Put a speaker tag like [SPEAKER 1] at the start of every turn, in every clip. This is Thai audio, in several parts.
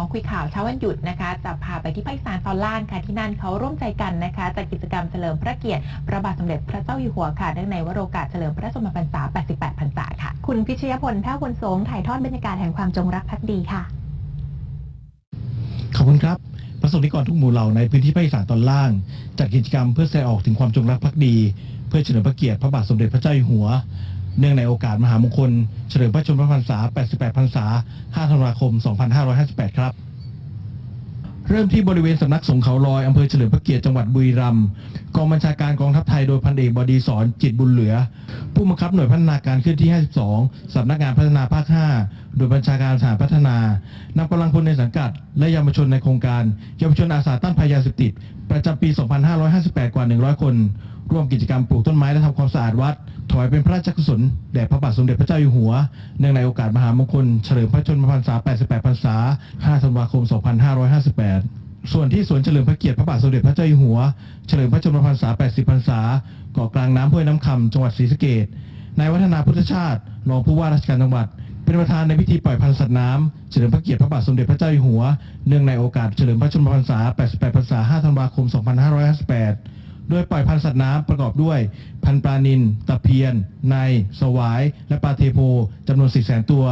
[SPEAKER 1] ของคุยข่าวเช้าวันหยุดนะคะ จะพาไปที่ภาคอีสานตอนล่างค่ะที่นั่นเขาร่วมใจกันนะคะจัดกิจกรรมเฉลิมพระเกียรติพระบาทสมเด็จพระเจ้าอยู่หัวค่ะเนื่องในวโรกาสเฉลิมพระชนมพรรษา 88 พรรษาค่ะ คุณพิชยพลแพ้วบุญสงถ่ายทอดบรรยากาศแห่งความจงรักภักดีค่ะ
[SPEAKER 2] ขอบคุณครับประสงค์นิกรทุกหมู่เหล่าในพื้นที่ภาคอีสานตอนล่าง จัดกิจกรรมเพื่อแสดงออกถึงความจงรักภักดี เพื่อเฉลิมพระเกียรติพระบาทสมเด็จพระเจ้าอยู่หัว เนื่องในโอกาสมหามงคล เฉลิมพระชนมพรรษา 88 พรรษา 5 ธันวาคม 2558 ครับ เริ่มที่บริเวณสำนักสงเขาลอยอำเภอเฉลิมพระเกียรติจังหวัดบุรีรัมย์กองบัญชาการกองทัพไทยโดยพันเอกบดีสอนจิตบุญเหลือ ผู้บังคับหน่วยพัฒนาการเคลื่อนที่ 52 สำนักงานพัฒนาภาค 5 โดยบัญชาการทหารพัฒนานำกำลังพลในสังกัด และเยาวชนในโครงการเยาวชนอาสาต้านภัยยาเสพติดประจำปี 2558 กว่า 100 คน ร่วมกิจกรรมปลูกต้นไม้และทำความสะอาดวัดถวายเป็นพระราชกุศลแด่พระบาทสมเด็จพระเจ้าอยู่หัว เนื่องในโอกาสมหามงคล เฉลิมพระชนมพรรษา 88 พรรษา 5 ธันวาคม 2558 ส่วนที่สวนเฉลิมพระเกียรติพระบาทสมเด็จพระเจ้าอยู่หัว เฉลิมพระชนมพรรษา 80 พรรษาเกาะกลางน้ำห้วยน้ำคำจังหวัดศรีสะเกษนายวัฒนาพุทธชาติรองผู้ว่าราชการจังหวัดเป็นประธานในพิธีปล่อยพันธุ์สัตว์น้ำเฉลิมพระเกียรติพระบาทสมเด็จพระเจ้าอยู่หัว เนื่องในโอกาสเฉลิมพระชนมพรรษา 88 พรรษา 5 ธันวาคม 2558 โดยปล่อยพันธุ์สัตว์น้ำประกอบด้วย พันธุ์ปลานิลตะเพียนในสวาย และปลาเทโพจำนวน400,000 ตัว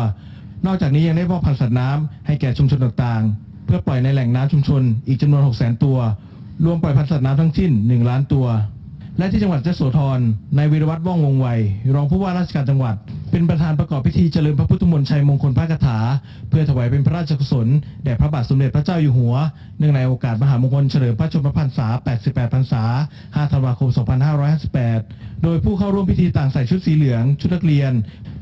[SPEAKER 2] นอกจากนี้ยังได้มอบพันธุ์สัตว์น้ำให้แก่ชุมชนต่างๆ เพื่อปล่อยในแหล่งน้ำชุมชนอีกจำนวน 6 0 0 0 0 ตัว รวมปล่อยพันธุ์สัตว์น้ำทั้งสิ้น 1 ล้านตัว และที่จังหวัดยโสธรนายวีรวัตรว่องวงไวรองผู้ว่าราชการจังหวัด เป็นประธานประกอบพิธีเจริญพระพุทธมนต์ชัยมงคลพระคาถา เพื่อถวายเป็นพระราชกุศลแด่พระบาทสมเด็จพระเจ้าอยู่หัว เนื่องในโอกาสมหามงคลเฉลิมพระชนมพรรษา 88 พรรษา 5 ธันวาคม 2558 โดยผู้เข้าร่วมพิธีต่างใส่ชุดสีเหลือง ชุดนักเรียน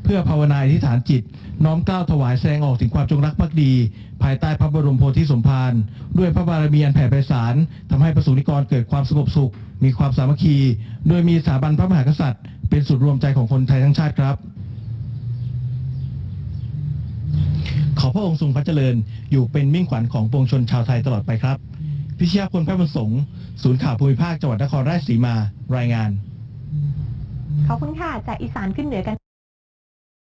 [SPEAKER 2] เพื่อภาวนาอธิษฐานจิต น้อมกล้าวถวายแสดงออกถึงความจงรักภักดี ภายใต้พระบรมโพธิสมภารด้วยพระบารมีอันแผ่ไพศาลทำให้ประสงค์นิกรเกิดความสงบสุข มีความสามัคคี โดยมีสถาบันพระมหากษัตริย์ เป็นศูนย์รวมใจของคนไทยทั้งชาติครับ ขอ พระองค์ทรงพระเจริญ อยู่เป็นมิ่งขวัญของปวงชนชาวไทยตลอดไปครับ พิชยาพลแพทย์บุญสงฆ์ศูนย์ข่าวภูมิภาคจังหวัดนครราชสีมารายงาน
[SPEAKER 1] ขอบคุณค่ะ จากอีสานขึ้นเหนือกัน